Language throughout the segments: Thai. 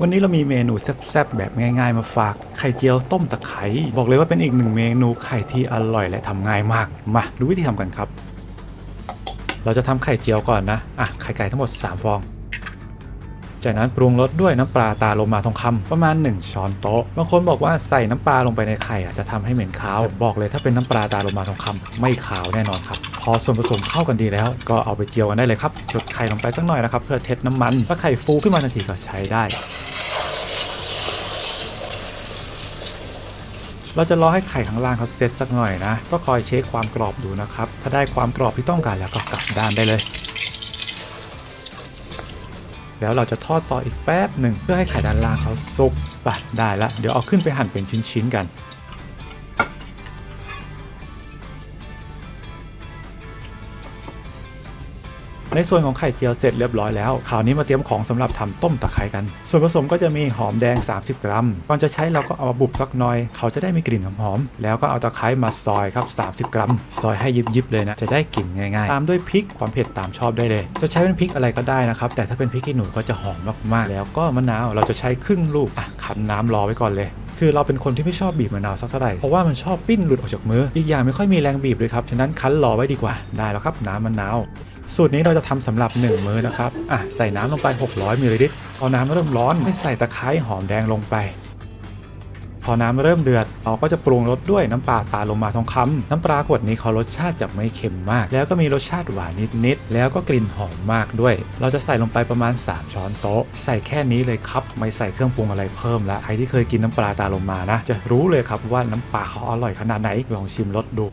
วันนี้เรามีเมนูแซ่บๆแบบง่าย ๆ มาฝากไข่เจียวต้มตะไคร้บอกเลยว่าเป็นอีกหนึ่งเมนูไข่ที่อร่อยและทำง่ายมากมาดูวิธีทำกันครับ เราจะทำไข่เจียวก่อนนะอะไข่ไก่ทั้งหมด 3 ฟอง จากนั้นปรุงรสด้วยน้ำปลาตาโลมาทองคำประมาณ 1 ช้อนโต๊ะบางคนบอกว่าใส่น้ำปลาลงไปในไข่อะจะทำให้เหม็นคาวบอกเลยถ้าเป็นน้ำปลาตาโลมาทองคำไม่ขาวแน่นอนครับพอส่วนผสมเข้ากันดีแล้ว ก็เอาไปเจียวกันได้เลยครับจดไข่ลงไปสักหน่อยนะครับเพื่อเทสน้ำมันถ้าไข่ฟูขึ้นมาทันทีก็ใช้ได้ เราจะรอให้ไข่ข้างล่างเขาเซตสักหน่อยนะ ก็คอยเช็คความกรอบดูนะครับ ถ้าได้ความกรอบที่ต้องการแล้วก็กลับด้านได้เลย แล้วเราจะทอดต่ออีกแป๊บหนึ่งเพื่อให้ไข่ด้านล่างเขาสุกปะได้ละ เดี๋ยวเอาขึ้นไปหั่นเป็นชิ้นๆกัน ในส่วนของไข่เจียวเสร็จเรียบร้อยแล้วคราวนี้มาเตรียมของสำหรับทำต้มตะไคร้กัน ส่วนผสมก็จะมีหอมแดง 30 กรัม ก่อนจะใช้เราก็เอามาบุบสักหน่อย เขาจะได้มีกลิ่นหอมๆแล้วก็เอาตะไคร้มาซอยครับ 30 กรัม ซอยให้ยิบๆเลยนะจะได้กลิ่นง่ายๆ ตามด้วยพริกความเผ็ดตามชอบได้เลย จะใช้เป็นพริกอะไรก็ได้นะครับแต่ถ้าเป็นพริกขี้หนูก็จะหอมมากๆแล้วก็มะนาวเราจะใช้ครึ่งลูกอะคั้นน้ำรอไว้ก่อนเลยคือเราเป็นคนที่ไม่ชอบบีบมะนาวสักเท่าไหร่ เพราะว่ามันชอบปิ้นหลุดออกจากมือ อีกอย่างไม่ค่อยมีแรงบีบเลยครับ ฉะนั้นคั้นรอไว้ดีกว่า ได้แล้วครับ น้ำมะนาว สูตรนี้เราจะทำสำหรับ 1 มื้อนะครับ อะ ใส่น้ำลงไป 600มิลลิลิตร พอน้ำเริ่มร้อนให้ใส่ตะไคร้หอมแดงลงไป พอน้ำเริ่มเดือด เราก็จะปรุงรสด้วยน้ำปลาตาลงมาทองคำน้ำปลาขวดนี้เขารสชาติจะไม่เค็มมาก แล้วก็มีรสชาติหวานนิดๆ แล้วก็กลิ่นหอมมากด้วย เราจะใส่ลงไปประมาณ 3 ช้อนโต๊ะ ใส่แค่นี้เลยครับ ไม่ใส่เครื่องปรุงอะไรเพิ่มแล้วใครที่เคยกินน้ำปลาตาลงมานะ จะรู้เลยครับว่าน้ำปลาเขาอร่อยขนาดไหน ลองชิมรสดู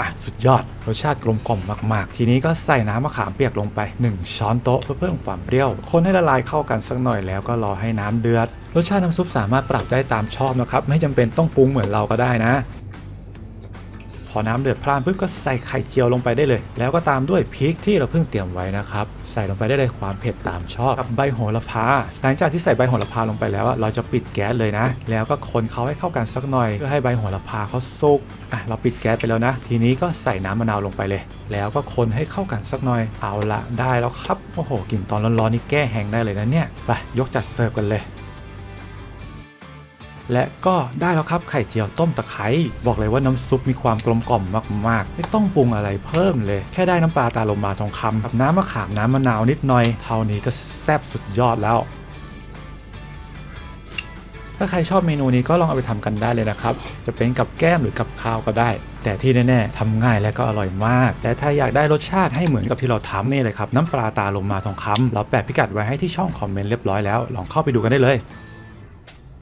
อะสุดยอดรสชาติกลมกล่อมมาก ๆ ทีนี้ก็ใส่น้ำมะขามเปียกลงไป 1 ช้อนโต๊ะเพื่อเพิ่มความเปรี้ยว คนให้ละลายเข้ากันสักหน่อยแล้วก็รอให้น้ำเดือด รสชาติน้ำซุปสามารถปรับได้ตามชอบนะครับ ไม่จำเป็นต้องปรุงเหมือนเราก็ได้นะ อน้ำเดือดพล่านปุ๊บก็ใส่ไข่เจียวลงไปได้เลย แล้วก็ตามด้วยพริกที่เราเพิ่งเตรียมไว้นะครับ ใส่ลงไปได้เลยความเผ็ดตามชอบกับใบโหระพา หลังจากที่ใส่ใบโหระพาลงไปแล้วเราจะปิดแก๊สเลยนะ แล้วก็คนเขาให้เข้ากันสักหน่อยเพื่อให้ใบโหระพาเขาสุกอะเราปิดแก๊สไปแล้วนะ ทีนี้ก็ใส่น้ำมะนาวลงไปเลย แล้วก็คนให้เข้ากันสักหน่อยเอาละได้แล้วครับโอ้โหกลิ่นตอนร้อนๆนี่แก้แห้งได้เลยนะเนี่ยไปยกจัดเสิร์ฟกันเลย และก็ได้แล้วครับไข่เจียวต้มตะไคร้บอกเลยว่าน้ำซุปมีความกลมกล่อมมากๆ ไม่ต้องปรุงอะไรเพิ่มเลย แค่ได้น้ำปลาตาลมมาทองคำกับน้ำมะขามน้ำมะนาวนิดหน่อย เท่านี้ก็แซ่บสุดยอดแล้ว ถ้าใครชอบเมนูนี้ก็ลองเอาไปทำกันได้เลยนะครับ จะเป็นกับแก้มหรือกับข้าวก็ได้แต่ที่แน่ๆทำง่ายและก็อร่อยมาก และถ้าอยากได้รสชาติให้เหมือนกับที่เราทำนี่เลยครับ น้ำปลาตาลมมาทองคำเราแปะพิกัดไว้ให้ที่ช่องคอมเมนต์เรียบร้อยแล้ว ลองเข้าไปดูกันได้เลย